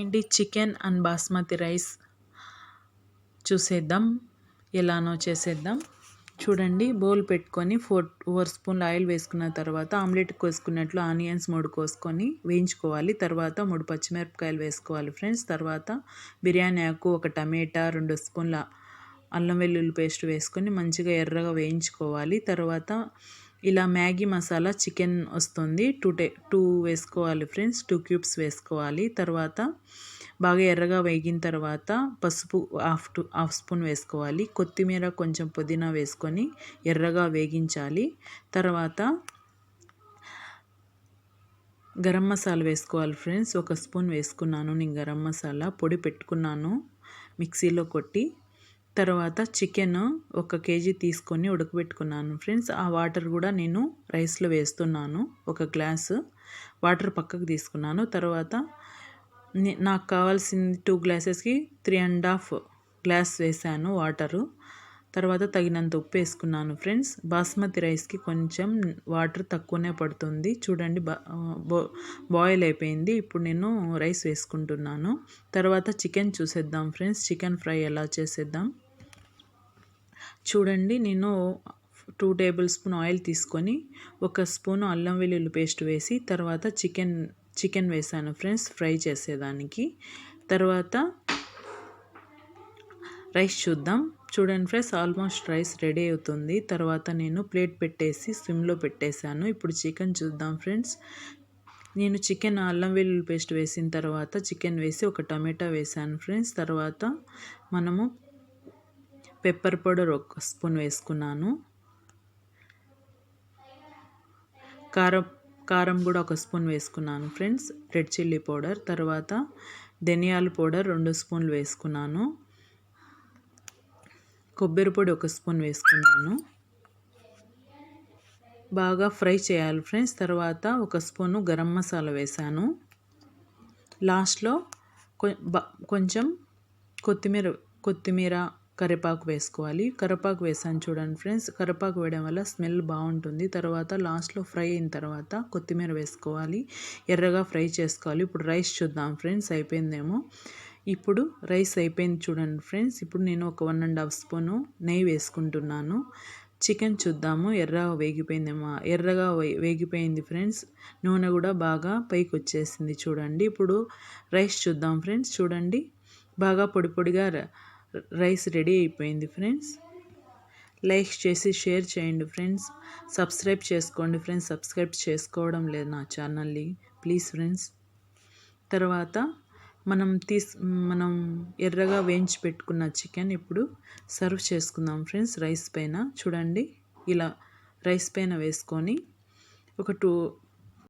ఏంటి chicken and basmati rice చూసేద్దాం. ఎలానో చేసేద్దాం. చూడండి బౌల్ పెట్టుకొని ఫోర్ ఫోర్ స్పూన్లు ఆయిల్ వేసుకున్న తర్వాత ఆమ్లెట్ కోసుకున్నట్లు ఆనియన్స్ మూడు కోసుకొని వేయించుకోవాలి. తర్వాత మూడు పచ్చిమిరపకాయలు వేసుకోవాలి ఫ్రెండ్స్. తర్వాత బిర్యానీ ఆకు ఒక టమాటా రెండు స్పూన్ల అల్లం వెల్లుల్లి పేస్ట్ వేసుకొని మంచిగా ఎర్రగా వేయించుకోవాలి. తర్వాత ఇలా మ్యాగీ మసాలా చికెన్ వస్తుంది. టూ టే టూ వేసుకోవాలి ఫ్రెండ్స్. టూ క్యూబ్స్ వేసుకోవాలి. తర్వాత బాగా ఎర్రగా వేగిన తర్వాత పసుపు హాఫ్ టు హాఫ్ స్పూన్ వేసుకోవాలి. కొత్తిమీర కొంచెం పుదీనా వేసుకొని ఎర్రగా వేగించాలి. తర్వాత గరం మసాలా వేసుకోవాలి ఫ్రెండ్స్. ఒక స్పూన్ వేసుకున్నాను నేను గరం మసాలా. పొడి పెట్టుకున్నాను. మిక్సీలో కొట్టి తర్వాత చికెన్ ఒక కేజీ తీసుకొని ఉడకబెట్టుకున్నాను. ఫ్రెండ్స్ ఆ వాటర్ కూడా నేను రైస్లో వేస్తున్నాను. ఒక గ్లాసు వాటర్ పక్కకు తీసుకున్నాను. తర్వాత నాకు కావాల్సింది టూ గ్లాసెస్కి త్రీ అండ్ హాఫ్ గ్లాస్ వేసాను వాటరు. తర్వాత తగినంత ఉప్పు వేసుకున్నాను. ఫ్రెండ్స్ బాస్మతి రైస్కి కొంచెం వాటర్ తక్కువనే పడుతుంది. చూడండి బాయిల్ అయిపోయింది. ఇప్పుడు నేను రైస్ వేసుకుంటున్నాను. తర్వాత చికెన్ చూసేద్దాం. ఫ్రెండ్స్ చికెన్ ఫ్రై ఎలా చేసేద్దాం? చూడండి నేను టూ టేబుల్ స్పూన్ ఆయిల్ తీసుకొని ఒక స్పూన్ అల్లం వెల్లుల్లి పేస్ట్ వేసి తర్వాత చికెన్ చికెన్ వేసాను ఫ్రెండ్స్ ఫ్రై చేసేదానికి. తర్వాత రైస్ చూద్దాం. చూడండి ఫ్రెండ్స్ ఆల్మోస్ట్ రైస్ రెడీ అవుతుంది. తర్వాత నేను ప్లేట్ పెట్టేసి స్విమ్లో పెట్టేశాను. ఇప్పుడు చికెన్ చూద్దాం ఫ్రెండ్స్. నేను చికెన్ అల్లం వెల్లుల్లి పేస్ట్ వేసిన తర్వాత చికెన్ వేసి ఒక టమాటా వేసాను ఫ్రెండ్స్. తర్వాత మనము పెప్పర్ పౌడర్ ఒక స్పూన్ వేసుకున్నాను. కారం కారం కూడా ఒక స్పూన్ వేసుకున్నాను ఫ్రెండ్స్. రెడ్ చిల్లీ పౌడర్ తర్వాత ధనియాల పౌడర్ రెండు స్పూన్లు వేసుకున్నాను. కొబ్బరి పొడి ఒక స్పూన్ వేసుకున్నాను. బాగా ఫ్రై చేయాలి ఫ్రెండ్స్. తర్వాత ఒక స్పూను గరం మసాలా వేసాను. లాస్ట్లో కొంచెం కొత్తిమీర కొత్తిమీర కరివేపాకు వేసుకోవాలి. కరివేపాకు వేసాను చూడండి ఫ్రెండ్స్. కరివేపాకు వేయడం వల్ల స్మెల్ బాగుంటుంది. తర్వాత లాస్ట్లో ఫ్రై అయిన తర్వాత కొత్తిమీర వేసుకోవాలి. ఎర్రగా ఫ్రై చేసుకోవాలి. ఇప్పుడు రైస్ చూద్దాం ఫ్రెండ్స్. అయిపోయిందేమో. ఇప్పుడు రైస్ అయిపోయింది చూడండి ఫ్రెండ్స్. ఇప్పుడు నేను ఒక వన్ అండ్ హాఫ్ స్పూను నెయ్యి వేసుకుంటున్నాను. చికెన్ చూద్దాము. ఎర్రగా వేగిపోయిందేమో. ఎర్రగా వేగిపోయింది ఫ్రెండ్స్. నూనె కూడా బాగా పైకి వచ్చేసింది చూడండి. ఇప్పుడు రైస్ చూద్దాం ఫ్రెండ్స్. చూడండి. బాగా పొడి పొడిగా రైస్ రెడీ అయిపోయింది ఫ్రెండ్స్. లైక్ చేసి షేర్ చేయండి ఫ్రెండ్స్. సబ్స్క్రైబ్ చేసుకోండి ఫ్రెండ్స్. సబ్స్క్రైబ్ చేసుకోవడం లేదు నా ఛానల్ని. Please friends. తర్వాత మనం తీస్ మనం ఎర్రగా వేయించి పెట్టుకున్న చికెన్ ఇప్పుడు సర్వ్ చేసుకుందాం ఫ్రెండ్స్ రైస్ పైన. చూడండి ఇలా రైస్ పైన వేసుకొని ఒక టూ